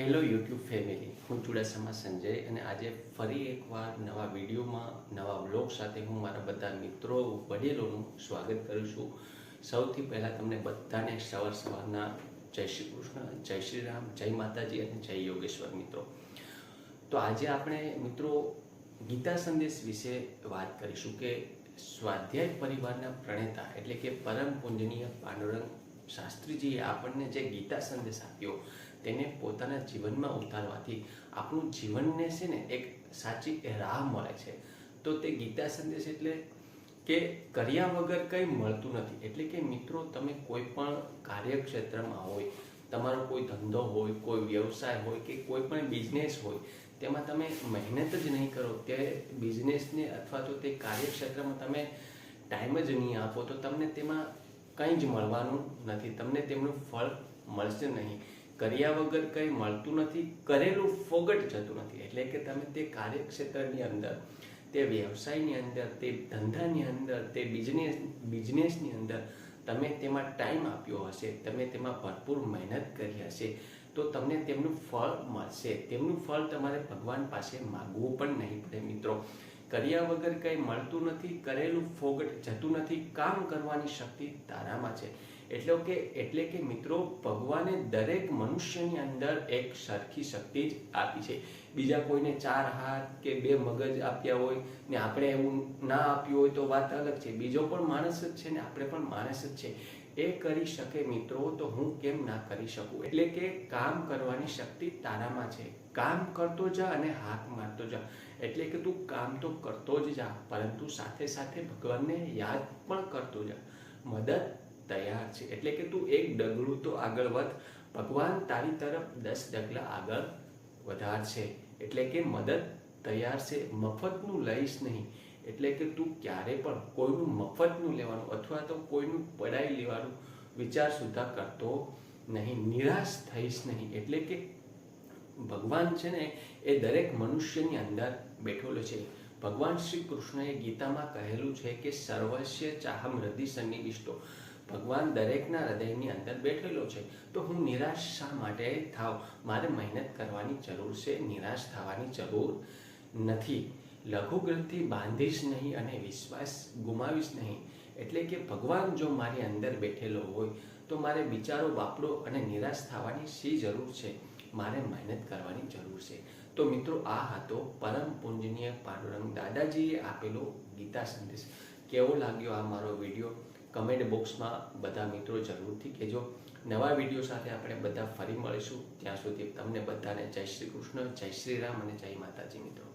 Hello YouTube family હું ચુડાસમા સંજય અને આજે ફરી એકવાર નવા વિડીયોમાં, નવા વ્લોગ સાથે હું મારા બધા મિત્રો વડીલોનું સ્વાગત કરું છું. સૌથી પહેલાં તમને બધાને સવાર સવારના જય શ્રી કૃષ્ણ, જય શ્રી રામ, જય માતાજી અને જય યોગેશ્વર મિત્રો. તો આજે આપણે મિત્રો ગીતા સંદેશ વિશે વાત કરીશું કે સ્વાધ્યાય પરિવારના પ્રણેતા એટલે કે પરમ પૂજનીય પાંડુરંગ શાસ્ત્રીજીએ આપણને જે ગીતા સંદેશ આપ્યો, તેને પોતાના જીવનમાં ઉતારવાથી આપણું જીવનને છે ને એક સાચી રાહ મળે છે. તો તે ગીતા સંદેશ એટલે કે કર્યા વગર કંઈ મળતું નથી. એટલે કે મિત્રો, તમે કોઈ પણ કાર્યક્ષેત્રમાં હોય, તમારો કોઈ ધંધો હોય, કોઈ વ્યવસાય હોય કે કોઈ પણ બિઝનેસ હોય, તેમાં તમે મહેનત જ નહીં કરો. તે બિઝનેસને અથવા તો તે કાર્યક્ષેત્રમાં તમે ટાઈમ જ નહીં આપો, તો તમને તેમાં કંઈ જ મળવાનું નથી. તમને તેમનું ફળ મળશે નહીં. કર્યા વગર કંઈ મળતું નથી. કરેલું ફોગટ જતું નથી. એટલે કે તમે તે કાર્યક્ષેત્રની અંદર, તે વ્યવસાયની અંદર, તે ધંધાની અંદર, તે બિઝનેસ બિઝનેસની અંદર તમે તેમાં ટાઈમ આપ્યો હશે, તમે તેમાં ભરપૂર મહેનત કરી હશે, તો તમને તેમનું ફળ મળશે. તેમનું ફળ તમારે ભગવાન પાસે માગવું પણ નહીં પડે, મિત્રો. કર્યા વગર કંઈ મળતું નથી કરેલું ફોગટ જતું નથી કામ કરવાની શક્તિ તારામાં છે. એટલે કે એટલે કે મિત્રો, ભગવાને દરેક મનુષ્યની અંદર એક સરખી શક્તિ જ આપી છે. બીજા કોઈને ચાર હાથ કે બે મગજ આપ્યા હોય ને આપણે એવું ના આપ્યું હોય તો વાત અલગ છે. બીજો પણ માણસ જ છે ને આપણે પણ માણસ જ છે. એ કરી શકે મિત્રો તો હું કેમ ના કરી શકું? એટલે કે કામ કરવાની શક્તિ તારામાં છે. કામ કરતો જા અને હાથ મારતો જા. એટલે કે તું કામ તો કરતો જ જા, પરંતુ સાથે સાથે ભગવાનને યાદ પણ કરતો જા. મદદ તૈયાર છે. એટલે કે તું એક ડગલું તો આગળ વધ. ભગવાન તારી તરફ દસ ડગલા આગળ વધારશે. એટલે કે મદદ તૈયાર છે. મફતનું લઈશ નહીં. એટલે કે તું ક્યારે પણ કોઈનું મફતનું લેવાનું અથવા તો કોઈનું પડાઈ લેવાનું વિચાર સુધા કરતો નહીં. નિરાશ થઈશ નહીં. એટલે કે ભગવાન છે ને, એ દરેક મનુષ્યની અંદર બેઠેલો છે. ભગવાન શ્રી કૃષ્ણએ ગીતામાં કહેલું છે કે સર્વસ્ય ચાહમ હૃદય સન્નિવિષ્ટો ભગવાન દરેકના હૃદયની અંદર બેઠેલો છે. તો હું નિરાશ શા માટે થાવ? મારે મહેનત કરવાની જરૂર છે, નિરાશ થવાની જરૂર નથી. લઘુ ગ્રંથિ બાંધીશ નહીં અને વિશ્વાસ ગુમાવીશ નહીં. એટલે કે ભગવાન જો મારી અંદર બેઠેલો હોય, તો મારે વિચારો વાપરો અને નિરાશ થવાની શી જરૂર છે? મારે મહેનત કરવાની જરૂર છે. તો મિત્રો, આ હતો પરમ પૂજનીય પાંડુરંગ દાદાજીએ આપેલો ગીતા સંદેશ. કેવો લાગ્યો આ મારો વીડિયો? કમેન્ટ બોક્સમાં બધા મિત્રો જરૂરથી કહેજો. નવા વીડિયો સાથે આપણે બધા ફરી મળીશું. ત્યાં સુધી તમને બધાને જય શ્રી કૃષ્ણ, જય શ્રી રામ અને જય માતાજી મિત્રો.